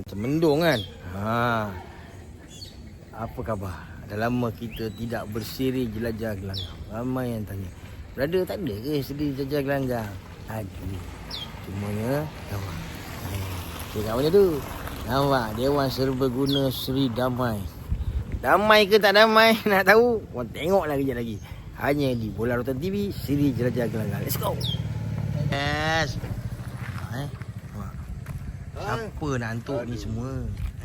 macam mendung kan. Ha. Apa khabar? Dah lama kita tidak bersiri jelajah gelanggang. Ramai yang tanya. Brother tak ada ke siri jelajah gelanggang? Ada. Cumanya kawan. Kat mana tu? Nampak Dewan Serbaguna Seri Damai. Damai ke tak damai nak tahu? Korang tengoklah kejap lagi. Hanya di Bola Rotan TV Siri Jelajah Gelanggang. Let's go. Yes. Eh? Siapa nak hantuk ni semua?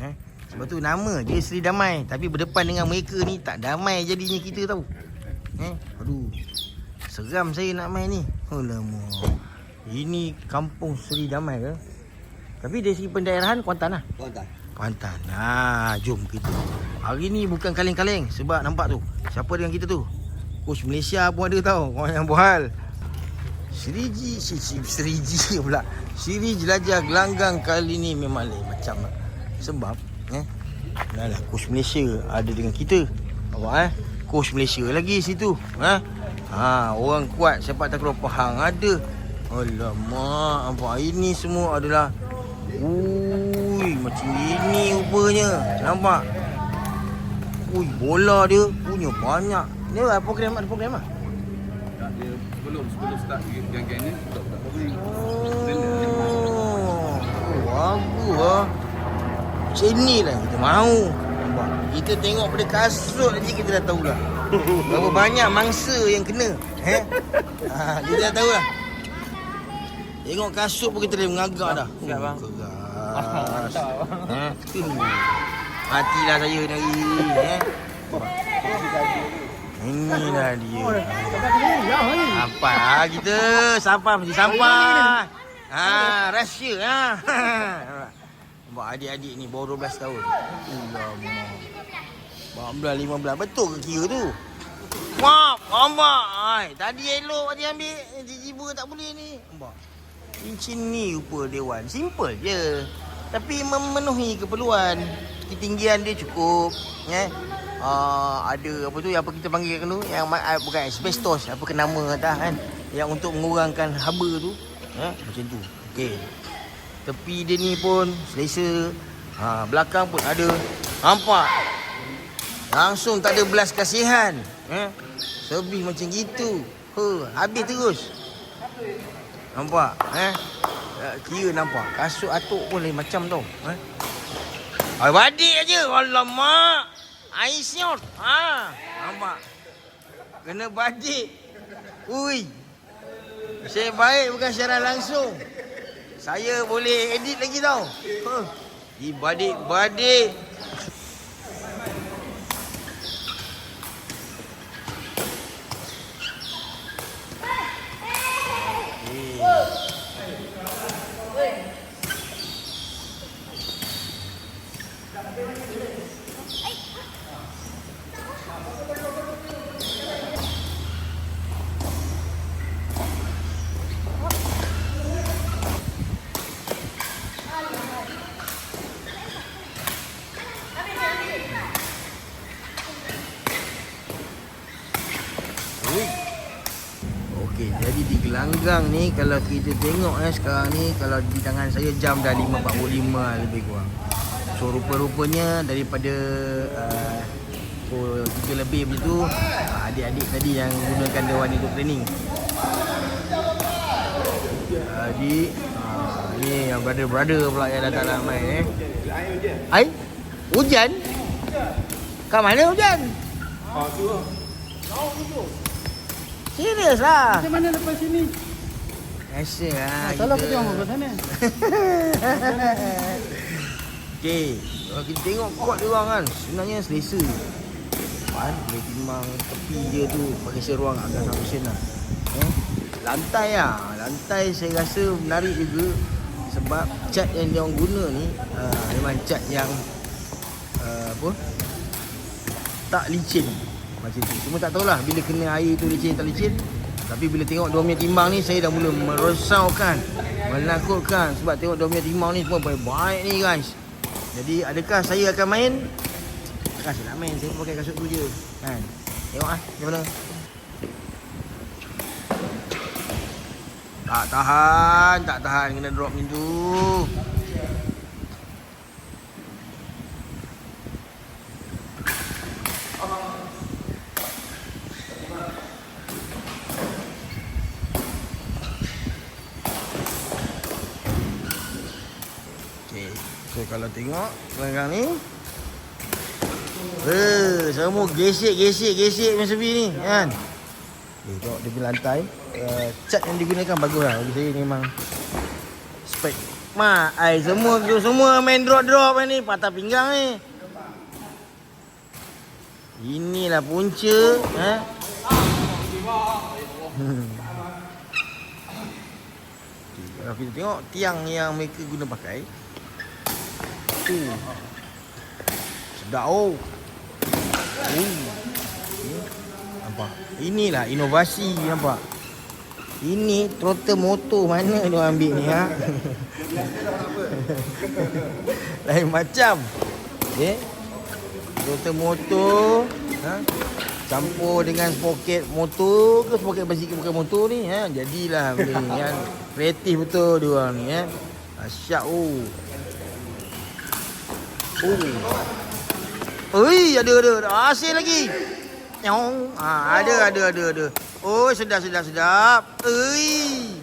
Eh? Sebab tu nama dia Seri Damai. Tapi berdepan dengan mereka ni Tak damai jadinya kita tahu Eh, aduh. Seram saya nak main ni. Alamak. Ini kampung Seri Damai ke? Tapi dari segi pendaerahan Kuantan lah. Kuantan. Kuantan. Nah, jom kita. Hari ni bukan kaleng-kaleng Sebab nampak tu. Siapa dengan kita tu? Coach Malaysia pun ada tau. Orang yang buat Seriji si, si, Seriji pula. Siri jelajah gelanggang kali ni memang lain macam. Sebab eh, Dah lah Coach Malaysia ada dengan kita. Nampak eh Coach Malaysia lagi situ eh? ha, Orang kuat sepak takraw Pahang ada. Alamak Nampak ini semua adalah Ui Macam ini rupanya Nampak? Ui bola dia punya banyak. Ni lah program ada program lah sebelum sebelum start gang-gang ni tak apa ni. Oh, bagus lah. Macam ni lah kita mahu. Nampak? Kita tengok pada kasut je kita dah tahu lah. Berapa banyak mangsa yang kena. Eh? Ha, kita dah tahu lah. Tengok kasut pun kita dah mengagak dah. Siap, bang. Keras. Ha? Matilah saya ni. Eh? Inilah dia. Sampai lah kita. Sampai mesti sampai. Ha, rahsia ha. Nampak adik-adik ni baru 12 tahun. Alamak. 14 15 betul ke kira tu? Nampak. Hai, tadi elok dia ambil, tiba-tiba tak boleh ni. Nampak. Cincin ni rupa dewan. Simple je. Tapi memenuhi keperluan. Ketinggian dia cukup. Eh? Uh, ada apa tu yang apa kita panggil kan tu? Yang uh, bukan asbestos apa ke nama dah kan? Yang untuk mengurangkan haba tu. Eh? macam tu. Okey. Tepi dia ni pun selesa. Ha, belakang pun ada. Nampak? Langsung tak ada belas kasihan. Eh? sebih macam gitu. Huh, habis terus. Nampak? Eh? Kira nampak. Kasut atuk pun lain macam tau. Eh? Ay, badik aja alamak Aisyot ha, nampak kena badik ui saya baik bukan secara langsung saya boleh edit lagi tau. Huh. Di badik-badik. Ui. Okey, jadi di gelanggang ni kalau kita tengok eh sekarang ni kalau di tangan saya jam dah 5.45 lebih kurang. So rupa-rupanya daripada uh, 3 lebih macam tu uh, adik-adik tadi yang gunakan dewan untuk training. Jadi uh, ni yang brother-brother pula yang datang main eh. Ai? Hujan? Kat mana hujan? Ah tu lah. Serius lah. Macam mana lepas sini? Biasa lah Salah kita. orang ke sana. Okey, kalau kita tengok kuat dia orang kan, sebenarnya selesa. Kan, boleh timbang tepi dia tu pakai seruang agak sen lah. Eh? Lantai lah, lantai saya rasa menarik juga sebab cat yang dia orang guna ni uh, memang cat yang uh, apa? Tak licin macam tu. Cuma tak tahulah bila kena air tu licin tak licin. Tapi bila tengok dia punya timbang ni saya dah mula meresaukan, menakutkan sebab tengok dia punya timbang ni semua baik-baik ni guys. Jadi adakah saya akan main? Takkan saya nak main, saya pakai kasut tu je. Kan? Tengok ah, macam mana? Tak tahan, tak tahan kena drop macam tu. So kalau tengok Sekarang ni Eh, semua gesek gesek gesek macam sebi ni kan. Eh, tengok dia punya lantai. Uh, cat yang digunakan baguslah. Bagi saya ni memang spek. Mak, ai semua tu semua main drop drop ni patah pinggang ni. Inilah punca, eh. Ha? Hmm. Kalau kita tengok tiang yang mereka guna pakai tu sedap oh. Oh. Nampak? Inilah inovasi nampak. Ini throttle motor mana dia ambil ni ha? Lain macam. Okay. Throttle motor ha? Campur dengan sprocket motor ke sprocket basikal bukan motor ni ha? Jadilah benda ni kan. Kreatif betul dia orang ni ya. Asyik oh. Oh. Oi, ada ada ada. Asyik lagi. Nyong. Ha, ada ada ada ada. Oh, sedap sedap sedap. Oi.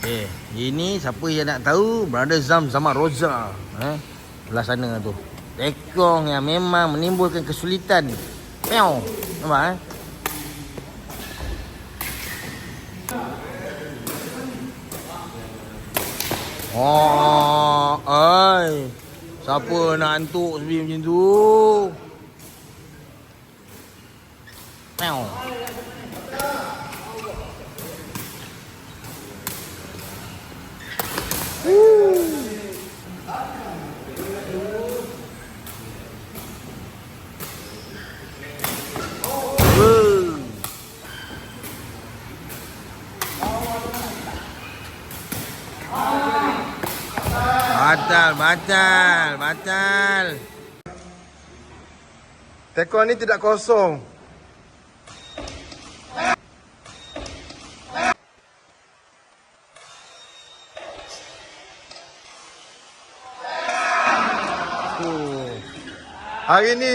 Eh, ini siapa yang nak tahu Brother Zam sama Roza eh, Belah sana tu Tekong yang memang menimbulkan kesulitan Meow Nampak eh Oh, ai. Siapa nak antuk sebi macam tu? Meow. Batal, batal, batal. Tekon ni tidak kosong. Hari ni